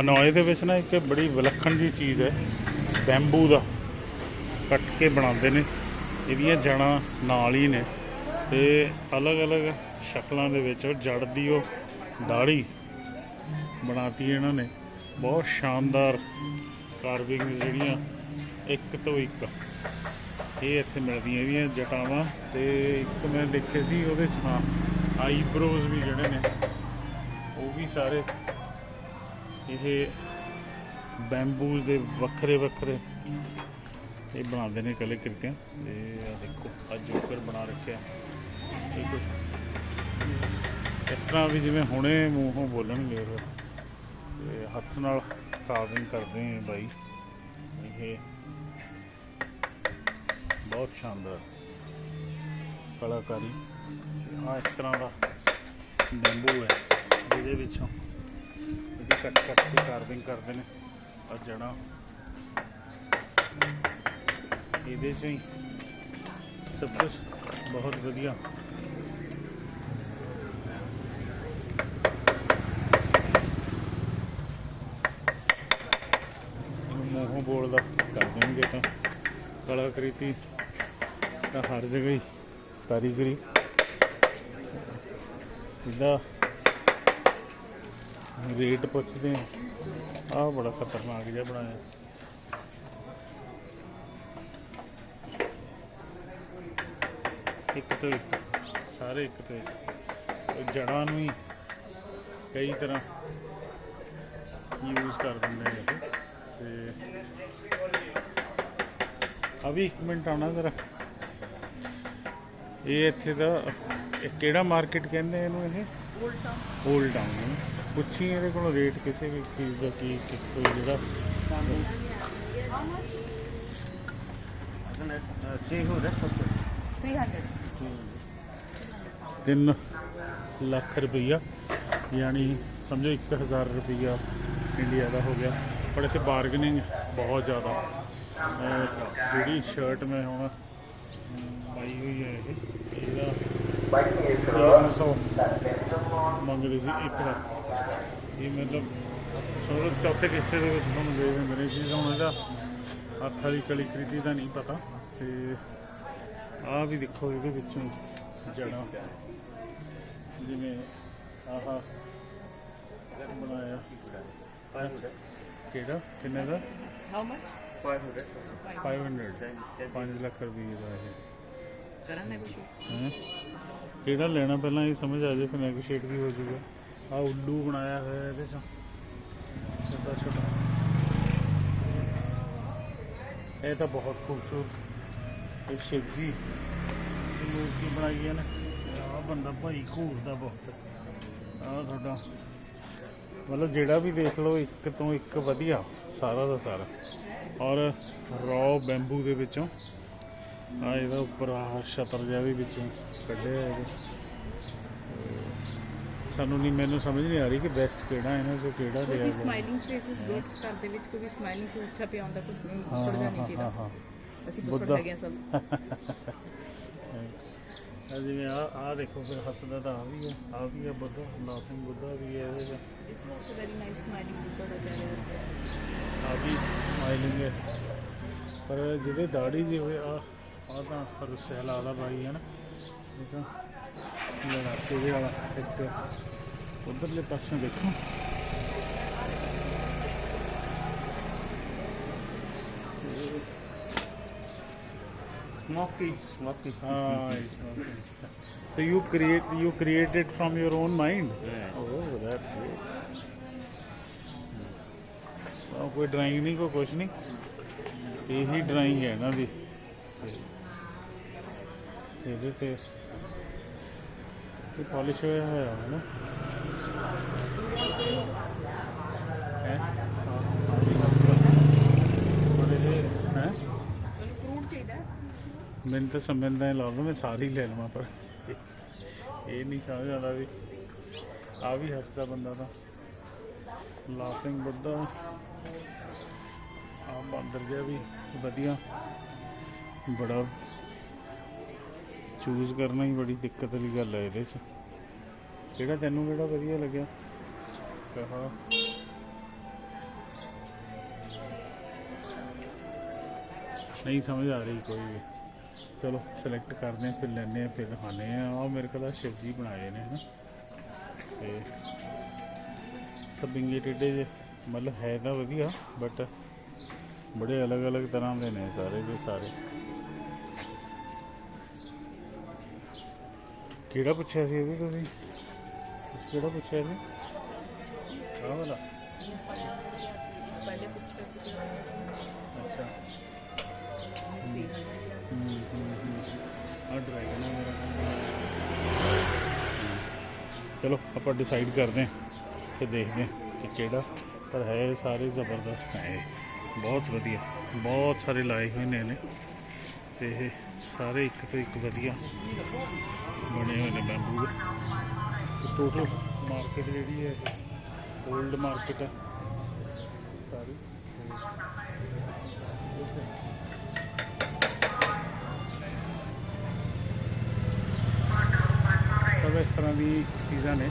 ਹਨੋਏ ਦੇ ਵਿੱਚ ਨਾ ਇੱਕ ਬੜੀ ਵਿਲੱਖਣ ਜੀ ਚੀਜ਼ ਹੈ, ਬੈਂਬੂ ਦਾ। ਕੱਟ ਕੇ ਬਣਾਉਂਦੇ ਨੇ। ਇਹਦੀਆਂ ਜੜਾਂ ਨਾਲ ਹੀ ਨੇ। ਤੇ ਅਲੱਗ-ਅਲੱਗ ਸ਼ਕਲਾਂ ਦੇ ਵਿੱਚ ਉਹ ਜੜ ਦੀ ਉਹ ਦਾੜੀ ਬਣਾਤੀ ਇਹਨਾਂ ਨੇ। ਬਹੁਤ ਸ਼ਾਨਦਾਰ ਕਾਰਵਿੰਗ ਜਿਹੜੀਆਂ ਇੱਕ ਤੋਂ ਇੱਕ। ਇਹ ਇੱਥੇ ਮਿਲਦੀਆਂ ਇਹਦੀਆਂ ਜਟਾਵਾਂ ਤੇ ਇੱਕ ਮੈਂ ਦੇਖੇ ਸੀ ਉਹਦੇ 'ਚ, ਹਾਂ ਆਈਬ੍ਰੋਜ਼ ਵੀ ਜਿਹੜੇ ਨੇ, ਉਹ ਵੀ ਸਾਰੇ ਇਹ ਬੈਂਬੂਜ਼ ਦੇ ਵੱਖਰੇ ਵੱਖਰੇ ਇਹ ਬਣਾਉਂਦੇ ਨੇ ਕਲੇ ਕ੍ਰਿਤੀਆਂ। ਤੇ ਆ ਦੇਖੋ, ਆ ਜੋਕਰ ਬਣਾ ਰੱਖਿਆ। ਇਹ ਕੁਝ ਇਸ ਤਰ੍ਹਾਂ ਵੀ ਜਿਵੇਂ ਹੁਣੇ ਮੂੰਹੋਂ ਬੋਲਣਗੇ ਉਹ ਤੇ ਹੱਥ ਨਾਲ ਕਾਰਵਿੰਗ ਕਰਦੇ ਨੇ ਬਾਈ। ਇਹ ਬਹੁਤ ਸ਼ਾਨਦਾਰ ਕਲਾਕਾਰੀ। ਆ ਇਸ ਤਰ੍ਹਾਂ ਦਾ ਬੈਂਬੂ ਹੈ, ਜਿਹਦੇ ਵਿੱਚੋਂ ਕੱਟ ਕੱਟ ਕੇ ਕਾਰਵਿੰਗ ਕਰਦੇ ਨੇ। ਆ ਜੜਾਂ ਇਹਦੇ 'ਚ ਹੀ ਸਭ ਕੁਝ ਬਹੁਤ ਵਧੀਆ। ਮੋਹੋਂ ਮੂੰਹੋਂ ਬੋਲਦਾ ਕਰ ਦੇਣਗੇ ਤਾਂ ਕਲਾਕ੍ਰਿਤੀ ਤਾਂ ਹਰ ਜਗ੍ਹਾ ਹੀ, ਕਾਰੀਗਰੀ। ਇਹਦਾ ਰੇਟ ਪੁੱਛਦੇ ਆ। ਆਹ ਬੜਾ ਖਤਰਨਾਕ ਜਿਹਾ ਬਣਾਇਆ। ਇੱਕ ਤੋਂ ਇੱਕ ਸਾਰੇ ਇੱਕ ਤੋਂ ਇੱਕ। ਜੜਾਂ ਨੂੰ ਹੀ ਕਈ ਤਰ੍ਹਾਂ ਯੂਜ਼ ਕਰ ਦਿੰਦੇ ਨੇ ਤੇ ਵੀ ਇੱਕ ਮਿੰਟ ਆਉਣਾ ਜ਼ਰਾ। ਇਹ ਇੱਥੇ ਦਾ ਕਿਹੜਾ ਮਾਰਕੀਟ ਕਹਿੰਦੇ ਇਹਨੂੰ ਇਹ? ਓਲਡ ਟਾਊਨ ਪੁੱਛੀ ਇਹਦੇ ਕੋਲ ਰੇਟ ਕਿਸੇ ਵੀ ਚੀਜ਼ ਦਾ ਕੀ ਕੀ- ਕੋਈ ਜਿਹੜਾ। Jehu, that's what's it. 300 3 lakh ਰੁਪਈਆ ਯਾਨੀ ਸਮਝੋ 1000 ਰੁਪਈਆ ਇੰਡੀਆ ਦਾ ਹੋ ਗਿਆ। ਪਰ ਇੱਥੇ ਬਾਰਗੇਨਿੰਗ ਬਹੁਤ ਜ਼ਿਆਦਾ। ਜਿਹੜੀ ਸ਼ਰਟ ਮੈਂ ਹੁਣ ਪਾਈ ਹੋਈ ਹੈ ਇਹ ਇਹਦਾ 1300 ਮੰਗਦੇ ਸੀ। ਇੱਕ ਦਾ ਇਹ ਮਤਲਬ ਸੋਲੋ ਚੌਥੇ ਕਿੱਸੇ ਦੇ ਵਿੱਚ ਤੁਹਾਨੂੰ ਦੇ ਦਿੰਦੇ ਨੇ। ਚੀਜ਼ ਹੁਣ ਇਹਦਾ ਹੱਥ ਵਾਲੀ ਕਲੀ ਕ੍ਰਿਤੀ ਦਾ ਨਹੀਂ ਪਤਾ। ਤੇ ਆਹ ਵੀ ਦੇਖੋ ਇਹਦੇ ਵਿੱਚੋਂ ਜੜਾਂ ਜਿਵੇਂ ਆਹ ਬਣਾਇਆ। 500. ਕਿਹੜਾ? ਕਿੰਨੇ ਦਾ? How much? 500. 500 5 ਲੱਖ ਰੁਪਏ ਦਾ ਇਹ। ਕਰਾਂ negotiate ਕਿਹੜਾ ਲੈਣਾ ਪਹਿਲਾਂ ਇਹ ਸਮਝ ਆ ਜਾਏ ਫਿਰ ਨੈਗੋਸ਼ੀਏਟ ਵੀ ਹੋ ਜਾਊਗਾ। ਆ ਉੱਲੂ ਬਣਾਇਆ ਹੋਇਆ ਇਹਦੇ ਚ। ਛੋਟਾ ਛੋਟਾ। ਇਹ ਤਾਂ ਬਹੁਤ ਖੂਬਸੂਰਤ। ਇਹ ਸ਼ਿਵ ਜੀ ਦੀ ਮੂਰਤੀ ਬਣਾਈ ਹੈ ਨਾ ਆ ਬੰਦਾ ਭਾਈ ਘੂਰਦਾ ਬਹੁਤ। ਆ ਤੁਹਾਡਾ। ਮਤਲਬ ਜਿਹੜਾ ਵੀ ਦੇਖ ਲਓ, ਇੱਕ ਤੋਂ ਇੱਕ ਵਧੀਆ, ਸਾਰਾ ਦਾ ਸਾਰਾ। ਔਰ ਰॉ ਬੈਂਬੂ ਦੇ ਵਿੱਚੋਂ ਆ ਇਹਦਾ ਉੱਪਰ ਆ ਛਤਰ ਜਿਹਾ ਵੀ ਵਿੱਚੋਂ ਕੱਢਿਆ ਹੈ ਇਹਦੇ। ਸਾਨੂੰ ਨਹੀਂ ਮੈਨੂੰ ਸਮਝ ਨਹੀਂ ਆ ਰਹੀ ਕਿ ਬੈਸਟ ਕਿਹੜਾ ਇਹਨਾਂ ਚੋਂ ਕਿਹੜਾ ਕੋਈ ਲਿਆ ਜਾਵੇ। ਸਮਾਈਲਿੰਗ ਫੇਸ ਇਜ਼ ਗੁੱਡ ਘਰ ਦੇ ਵਿੱਚ ਕੋਈ ਸਮਾਈਲਿੰਗ ਫੇਸ ਅੱਛਾ ਪਿਆ ਹੁੰਦਾ ਕੁਝ ਨਹੀਂ ਹਾਂ, ਸੁੱਟ ਹਾਂ, ਜਾਣੀ ਹਾਂ, ਚਾਹੀਦਾ। ਹਾਂ ਅਸੀਂ ਬੁੱਧ। ਹੈਗੇ ਹਾਂ ਸਭ। ਆ ਜਿਵੇਂ ਆ ਆ ਦੇਖੋ ਫਿਰ ਹੱਸਦਾ ਤਾਂ ਆ ਵੀ ਹੈ ਆ ਵੀ ਹੈ ਬੁੱਧਾ ਲਾਫਿੰਗ ਬੁੱਧਾ ਵੀ ਹੈ ਇਹਦੇ ਚ ਇਸ also very nice smiling Buddha ਦਾ ਰਹੇ ਆ ਵੀ ਸਮਾਈਲਿੰਗ ਹੈ। ਪਰ ਜਿਹਦੇ ਦਾੜੀ ਜੀ ਹੋਵੇ ਆ ਆ ਤਾਂ ਪਰ ਸਹਿਲਾ ਦਾ ਬਾਈ ਹੈ ਨਾ ਇਹ ਤਾਂ ਲੜਾ ਤੇਰੇ ਵਾਲਾ ਇੱਕ ਉਧਰਲੇ ਪਾਸੇ ਦੇਖੋ Smoky, smoky. Ah, it's not. So you create you create it from your own mind. Yeah. Oh, that's great. ਤਾਂ ਕੋਈ ਡਰਾਇੰਗ ਨਹੀਂ ਕੋਈ ਕੁਛ ਨਹੀਂ ਇਹੀ ਡਰਾਇੰਗ ਹੈ ਇਹਨਾਂ ਦੀ ਤੇ ਇਹਦੇ ਤੇ ਇਹ ਪਾਲਿਸ਼ ਹੋਇਆ ਹੋਇਆ ਹੈ ਨਾ ਹੈ ਬੜੇ ਹੈ ਮੈਨੂੰ ਤਾਂ ਸਮਝਦਾ ਹੀ ਲੱਗਦਾ ਮੈਂ ਸਾਰੀ ਲੈ ਲਵਾਂ ਪਰ ਇਹ ਨਹੀਂ ਸਮਝ ਆਉਂਦਾ ਵੀ ਆ ਵੀ ਹੱਸਦਾ ਬੰਦਾ ਤਾਂ ਲਾਫਿੰਗ ਬੁੱਧਾ ਆ ਬਾਂਦਰ ਜਿਹਾ ਵੀ ਵਧੀਆ ਬੜਾ ਚੂਜ਼ ਕਰਨਾ ਹੀ ਬੜੀ ਦਿੱਕਤ ਵਾਲੀ ਗੱਲ ਹੈ ਇਹਦੇ 'ਚ। ਕਿਹੜਾ ਤੈਨੂੰ ਕਿਹੜਾ ਵਧੀਆ ਲੱਗਿਆ? ਕਹਾ। ਨਹੀਂ ਸਮਝ ਆ ਰਹੀ ਕੋਈ ਵੀ। ਚਲੋ ਸਿਲੈਕਟ ਕਰਦੇ ਆ ਫਿਰ ਲੈਣੇ ਆ ਫਿਰ ਦਿਖਾਣੇ ਆ ਆ ਮੇਰੇ ਕੋਲ ਸ਼ਿਵ ਜੀ ਬਣਾਏ ਨੇ, ਹਨਾ। ਤੇ ਸਬਿੰਗੇ ਟਿੱਡੇ ਜੇ। ਮਤਲਬ ਹੈ ਤਾਂ ਵਧੀਆ ਬਟ ਬੜੇ ਅਲੱਗ-ਅਲੱਗ ਤਰ੍ਹਾਂ ਦੇ ਨੇ ਸਾਰੇ ਦੇ ਸਾਰੇ। ਕਿਹੜਾ ਪੁੱਛਿਆ ਸੀ ਇਹ ਵੀ ਤੁਸੀਂ? ਤੁਸੀਂ ਕਿਹੜਾ ਪੁੱਛਿਆ ਸੀ? ਆਹ ਵਾਲਾ। ਪਹਿਲੇ ਪੁੱਛਿਆ ਸੀ ਕਿ ਅੱਛਾ। ਹੂੰ ਹੂੰ ਹੂੰ। ਆ ਡਰੈਗਨ ਹੈ ਮੇਰਾ। ਚਲੋ ਆਪਾਂ ਡਿਸਾਈਡ ਕਰਦੇ ਹਾਂ ਤੇ ਦੇਖਦੇ ਹਾਂ ਕਿ ਕਿਹੜਾ। ਪਰ ਹੈ ਇਹ ਸਾਰੇ ਜ਼ਬਰਦਸਤ ਹੈ ਇਹ। ਬਹੁਤ ਵਧੀਆ। ਬਹੁਤ ਸਾਰੇ ਲਾਏ ਹੋਏ ਨੇ ਇਹਨੇ। ਤੇ ਇਹ ਸਾਰੇ ਇੱਕ ਤੋਂ ਇੱਕ ਵਧੀਆ ਬਣੇ ਹੋਏ ਨੇ ਬੈਂਬੂ ਦੇ। ਟੋਟਲ ਮਾਰਕੀਟ ਜਿਹੜੀ ਹੈ 올ਡ ਮਾਰਕੀਟ ਹੈ। ਸਾਰੀ। ਸਭ ਇਸ ਤਰ੍ਹਾਂ ਦੀ ਚੀਜ਼ਾਂ ਨੇ।